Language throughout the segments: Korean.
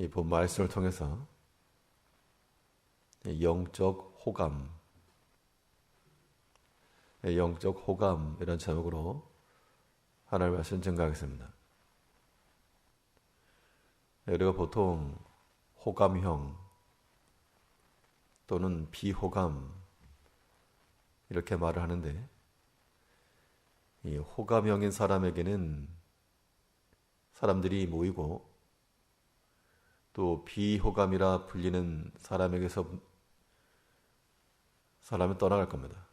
이 본 말씀을 통해서 영적 호감, 영적 호감 이런 제목으로 하나님 말씀 증가하겠습니다. 우리가 보통 호감형 또는 비호감 이렇게 말을 하는데 이 호감형인 사람에게는 사람들이 모이고 또 비호감이라 불리는 사람에게서 사람은 떠나갈 겁니다.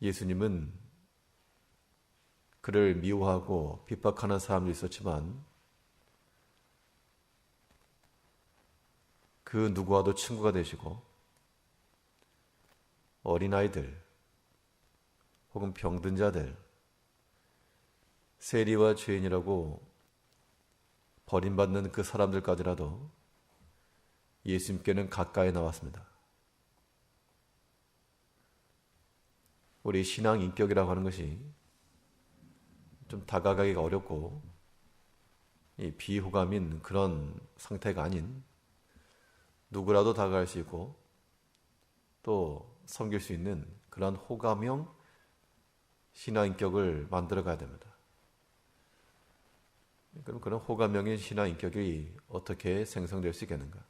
예수님은 그를 미워하고 핍박하는 사람도 있었지만 그 누구와도 친구가 되시고 어린아이들 혹은 병든 자들 세리와 죄인이라고 버림받는 그 사람들까지라도 예수님께는 가까이 나왔습니다. 우리 신앙 인격이라고 하는 것이 좀 다가가기가 어렵고 이 비호감인 그런 상태가 아닌 누구라도 다가갈 수 있고 또 섬길 수 있는 그런 호감형 신앙 인격을 만들어 가야 됩니다. 그럼 그런 호감형인 신앙 인격이 어떻게 생성될 수 있겠는가?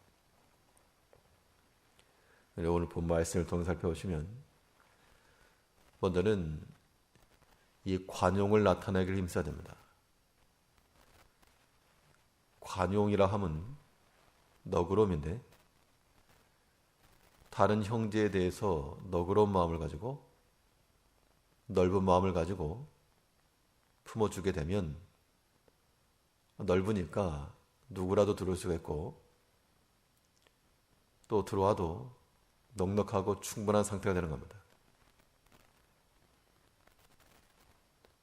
오늘 본 말씀을 통해 살펴보시면 먼저는 이 관용을 나타내기를 힘써야 됩니다. 관용이라 함은 너그러움인데 다른 형제에 대해서 너그러운 마음을 가지고 넓은 마음을 가지고 품어주게 되면 넓으니까 누구라도 들어올 수가 있고 또 들어와도 넉넉하고 충분한 상태가 되는 겁니다.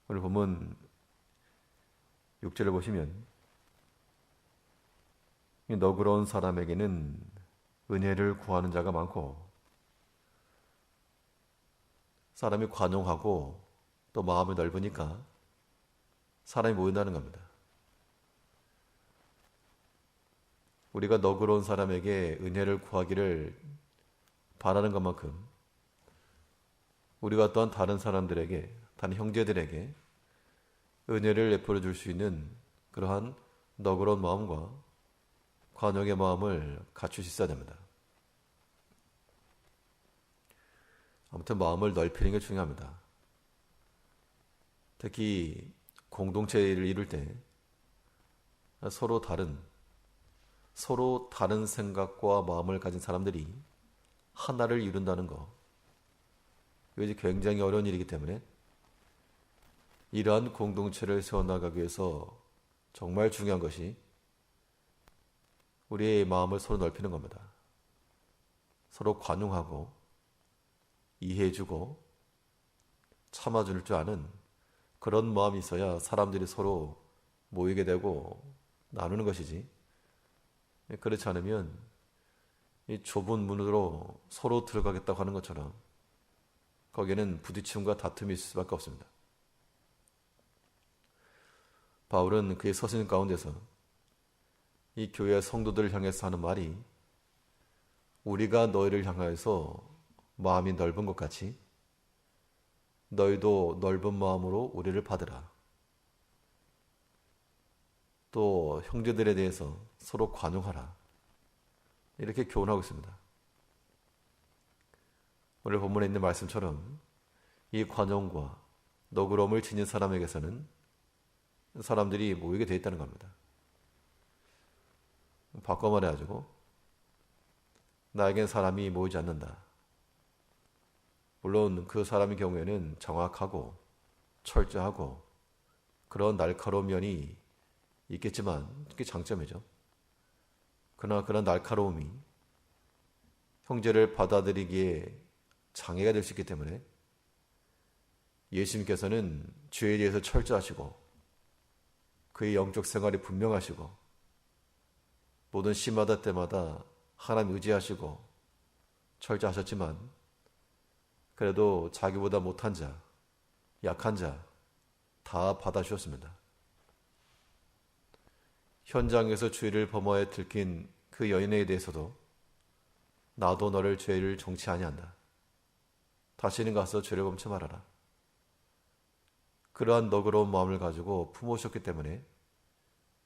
오늘 보면 6절을 보시면 너그러운 사람에게는 은혜를 구하는 자가 많고 사람이 관용하고 또 마음이 넓으니까 사람이 모인다는 겁니다. 우리가 너그러운 사람에게 은혜를 구하기를 바라는 것만큼 우리가 또한 다른 사람들에게, 다른 형제들에게 은혜를 베풀어 줄 수 있는 그러한 너그러운 마음과 관용의 마음을 있어야 됩니다. 아무튼 마음을 넓히는 게 중요합니다. 특히 공동체를 이룰 때 서로 다른 서로 다른 생각과 마음을 가진 사람들이 하나를 이룬다는 거. 이것이 굉장히 어려운 일이기 때문에 이러한 공동체를 세워나가기 위해서 정말 중요한 것이 우리의 마음을 서로 넓히는 겁니다. 서로 관용하고 이해해주고 참아줄 줄 아는 그런 마음이 있어야 사람들이 서로 모이게 되고 나누는 것이지. 그렇지 않으면 이 좁은 문으로 서로 들어가겠다고 하는 것처럼 거기에는 부딪힘과 다툼이 있을 수밖에 없습니다. 바울은 그의 서신 가운데서 이 교회 성도들을 향해서 하는 말이 우리가 너희를 향하여서 마음이 넓은 것 같이 너희도 넓은 마음으로 우리를 받으라. 또 형제들에 대해서 서로 관용하라. 이렇게 교훈하고 있습니다. 오늘 본문에 있는 말씀처럼 이 관용과 너그러움을 지닌 사람에게서는 사람들이 모이게 되어 있다는 겁니다. 바꿔 말해가지고 나에겐 사람이 모이지 않는다. 물론 그 사람의 경우에는 정확하고 철저하고 그런 날카로운 면이 있겠지만 그게 장점이죠. 그러나 그런 날카로움이 형제를 받아들이기에 장애가 될 수 있기 때문에 예수님께서는 죄에 대해서 철저하시고 그의 영적 생활이 분명하시고 모든 시마다 때마다 하나님 의지하시고 철저하셨지만 그래도 자기보다 못한 자, 약한 자 다 받아주셨습니다. 현장에서 죄를 범하여 들킨 그 여인에 대해서도 나도 너를 죄를 정치 아니한다. 다시는 가서 죄를 범치 말아라. 그러한 너그러운 마음을 가지고 품으셨기 때문에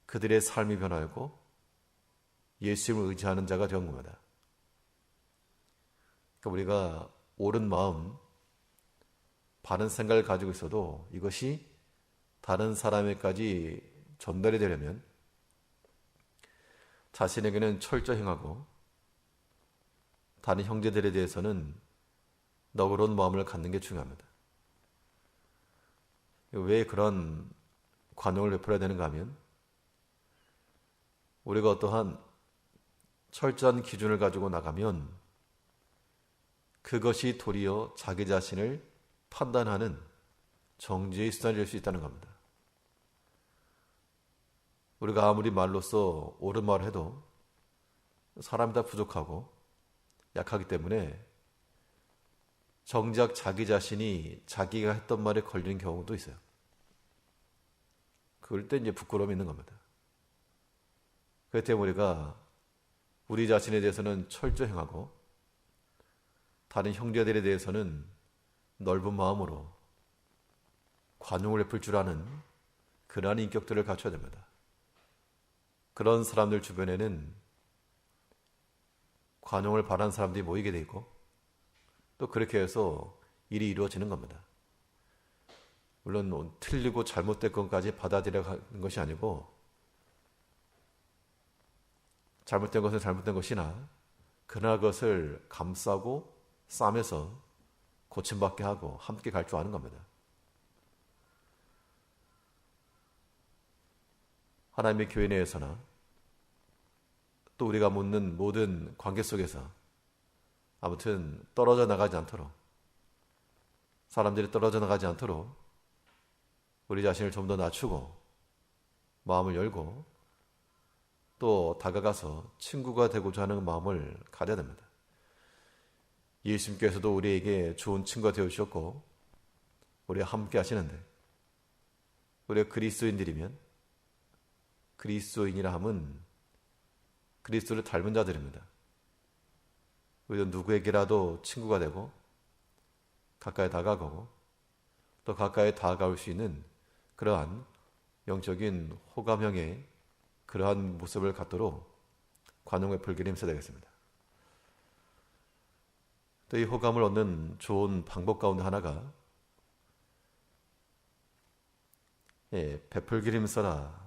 그들의 삶이 변하였고 예수님을 의지하는 자가 된 겁니다. 그러니까 우리가 옳은 마음, 바른 생각을 가지고 있어도 이것이 다른 사람에까지 전달이 되려면 자신에게는 철저 행하고 다른 형제들에 대해서는 너그러운 마음을 갖는 게 중요합니다. 왜 그런 관용을 베풀어야 되는가 하면 우리가 어떠한 철저한 기준을 가지고 나가면 그것이 도리어 자기 자신을 판단하는 정지의 수단이 될 수 있다는 겁니다. 우리가 아무리 말로써 옳은 말을 해도 사람이 다 부족하고 약하기 때문에 정작 자기 자신이 자기가 했던 말에 걸리는 경우도 있어요. 그럴 때 이제 부끄러움이 있는 겁니다. 그렇기 때문에 우리가 우리 자신에 대해서는 철저 행하고 다른 형제들에 대해서는 넓은 마음으로 관용을 베풀 줄 아는 그러한 인격들을 갖춰야 됩니다. 그런 사람들 주변에는 관용을 바라는 사람들이 모이게 돼 있고 또 그렇게 해서 일이 이루어지는 겁니다. 물론 틀리고 잘못된 것까지 받아들여가는 것이 아니고 잘못된 것은 잘못된 것이나 그러나 그것을 감싸고 싸매서 고침받게 하고 함께 갈 줄 아는 겁니다. 하나님의 교회 내에서나 또 우리가 묻는 모든 관계 속에서 아무튼 떨어져 나가지 않도록 사람들이 떨어져 나가지 않도록 우리 자신을 좀 더 낮추고 마음을 열고 또 다가가서 친구가 되고자 하는 마음을 가져야 됩니다. 예수님께서도 우리에게 좋은 친구가 되어 주셨고 우리와 함께 하시는데 우리가 그리스도인들이면 그리스도인이라 함은 그리스도를 닮은 자들입니다. 우리도 누구에게라도 친구가 되고 가까이 다가가고 또 가까이 다가올 수 있는 그러한 영적인 호감형의 그러한 모습을 갖도록 관용의 풀기를 힘써 되겠습니다. 또 이 호감을 얻는 좋은 방법 가운데 하나가 예, 베풀기를 힘써라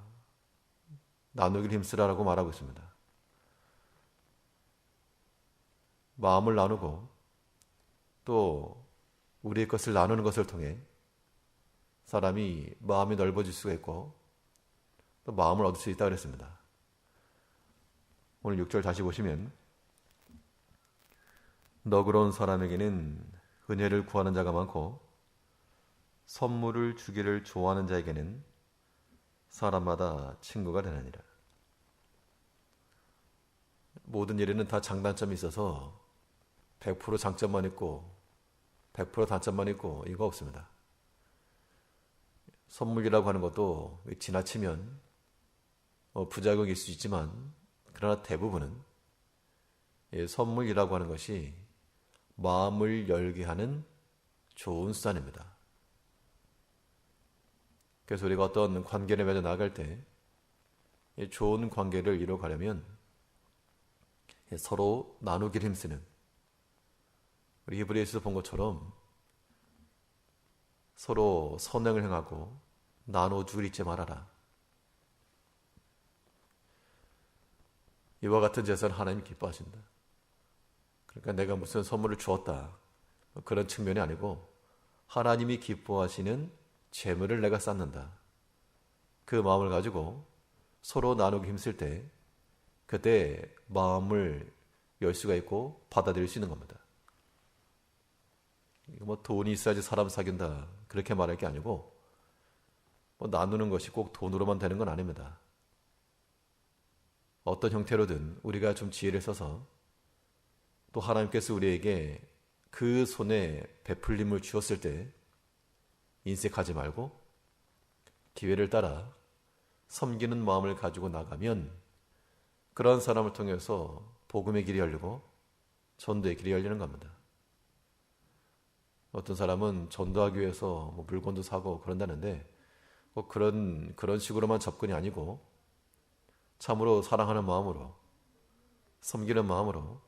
나누기를 힘쓰라라고 말하고 있습니다. 마음을 나누고 또 우리의 것을 나누는 것을 통해 사람이 마음이 넓어질 수가 있고 또 마음을 얻을 수 있다 그랬습니다. 오늘 6절 다시 보시면 너그러운 사람에게는 은혜를 구하는 자가 많고 선물을 주기를 좋아하는 자에게는 사람마다 친구가 되느니라. 모든 일에는 다 장단점이 있어서 100% 장점만 있고 100% 단점만 있고 이거 없습니다. 선물이라고 하는 것도 지나치면 어, 부작용이 있을 수 있지만 그러나 대부분은 선물이라고 하는 것이 마음을 열게 하는 좋은 수단입니다. 그래서 우리가 어떤 관계를 맺어 나갈 때 좋은 관계를 이뤄가려면 서로 나누기를 힘쓰는 우리 히브리에서 본 것처럼 서로 선행을 행하고 나눠줄 잊지 말아라. 이와 같은 제사는 하나님 기뻐하신다. 그러니까 내가 무슨 선물을 주었다. 그런 측면이 아니고 하나님이 기뻐하시는 재물을 내가 쌓는다. 그 마음을 가지고 서로 나누기 힘쓸 때 그때 마음을 열 수가 있고 받아들일 수 있는 겁니다. 뭐 돈이 있어야지 사람 사귄다 그렇게 말할 게 아니고 뭐 나누는 것이 꼭 돈으로만 되는 건 아닙니다. 어떤 형태로든 우리가 좀 지혜를 써서 또 하나님께서 우리에게 그 손에 베풀림을 주었을 때 인색하지 말고 기회를 따라 섬기는 마음을 가지고 나가면 그런 사람을 통해서 복음의 길이 열리고 전도의 길이 열리는 겁니다. 어떤 사람은 전도하기 위해서 뭐 물건도 사고 그런다는데 꼭 그런 그런 식으로만 접근이 아니고 참으로 사랑하는 마음으로 섬기는 마음으로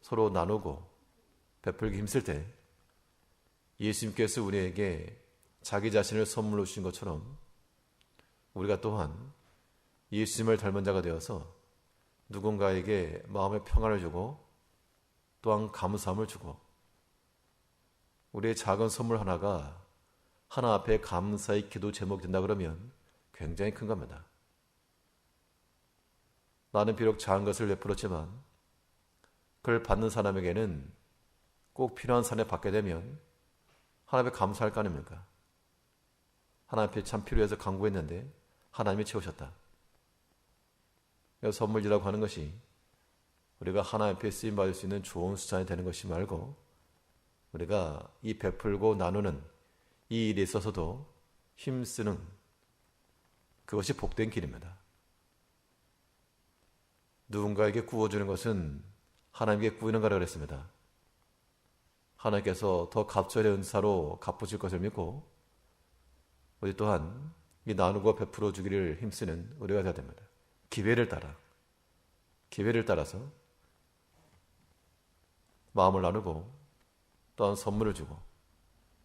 서로 나누고 베풀기 힘쓸 때 예수님께서 우리에게 자기 자신을 선물로 주신 것처럼 우리가 또한 예수님을 닮은 자가 되어서 누군가에게 마음의 평안을 주고 또한 감사함을 주고 우리의 작은 선물 하나가 하나 앞에 감사의 기도 제목이 된다 그러면 굉장히 큰 겁니다. 나는 비록 작은 것을 베풀었지만 그걸 받는 사람에게는 꼭 필요한 사람에 받게 되면 하나님께 감사할 거 아닙니까? 하나님 앞에 참 필요해서 강구했는데 하나님이 채우셨다. 선물이라고 하는 것이 우리가 하나님 앞에 쓰임 받을 수 있는 좋은 수단이 되는 것이 말고 우리가 이 베풀고 나누는 이 일에 있어서도 힘쓰는 그것이 복된 길입니다. 누군가에게 구워주는 것은 하나님께 구이는 거라 그랬습니다. 하나님께서 더 갑절의 은사로 갚으실 것을 믿고 우리 또한 이 나누고 베풀어 주기를 힘쓰는 우리가 되어야 됩니다. 기회를 따라 기회를 따라서 마음을 나누고 또한 선물을 주고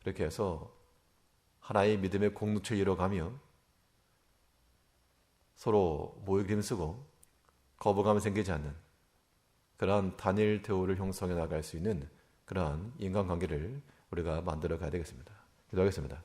이렇게 해서 하나의 믿음의 공동체를 이뤄가며 서로 모이기 힘쓰고 거부감이 생기지 않는 그러한 단일 대우를 형성해 나갈 수 있는 그러한 인간관계를 우리가 만들어 가야 되겠습니다. 기도하겠습니다.